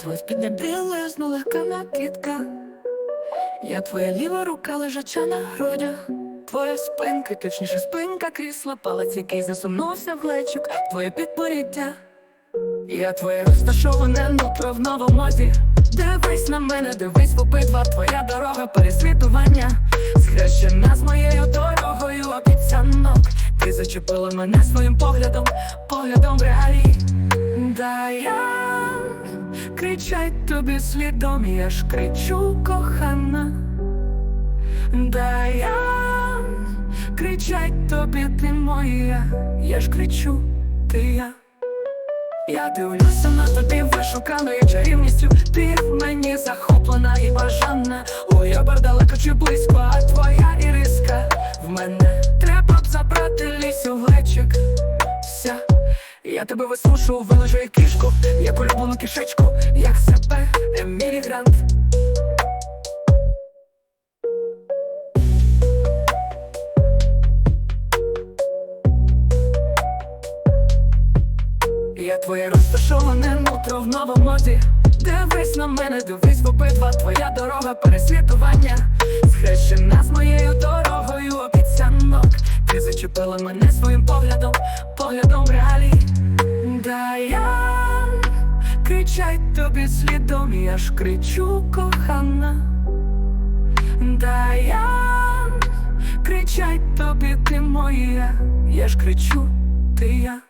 твоя спідня білизну легка накидка. Я твоя ліва рука лежача на грудях. Твоя спинка, точніше спинка крісла, палець, який засунувся в глечик, твоє підборіддя. Я твоє розташоване нутро в новомоді. Дивись на мене, дивись в обидва твоя дорога пересвітування. Схрещена з моєю дорогою обіцянок. Ти зачепила мене своїм поглядом, поглядом в реалії. Да я кричать тобі слідом, я ж кричу кохана. Да я кричать тобі, ти моя, я ж кричу, ти я. Я дивлюся на тобі вишуканою чарівністю. Ти в мені захоплена і бажана. Ой, я далеко чи близько, а твоя іриска. В мене треба б забрати лісю в глечик Ся Я тебе висушу, вилежу як кішку Як улюблену кишечку, як себе Емілі Грант Я твоє розташоване нутро в новомоді Дивись на мене, дивись в обидва твоя дорога пересвітування. Схрещена з моєю дорогою обіцянок Ти зачепила мене своїм поглядом, поглядом реалій Да я кричать тобі слідом, я ж кричу кохана. Да я кричать тобі, ти моя, я ж кричу, ти я.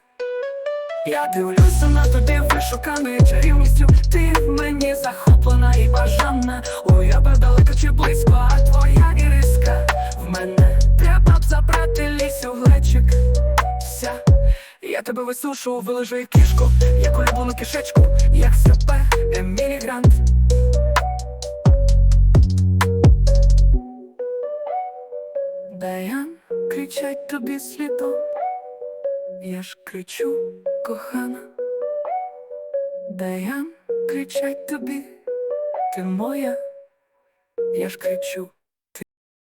Я дивлюся на тобі вишуканою чарівністю. Ти в мені Я тебе висушу, вилежу як кішку Як улюблену кишечку, як себе Емілі Грант Даян кричать тобі слідом я ж кричу, кохана, Даян кричать тобі, ти моя, я ж кричу.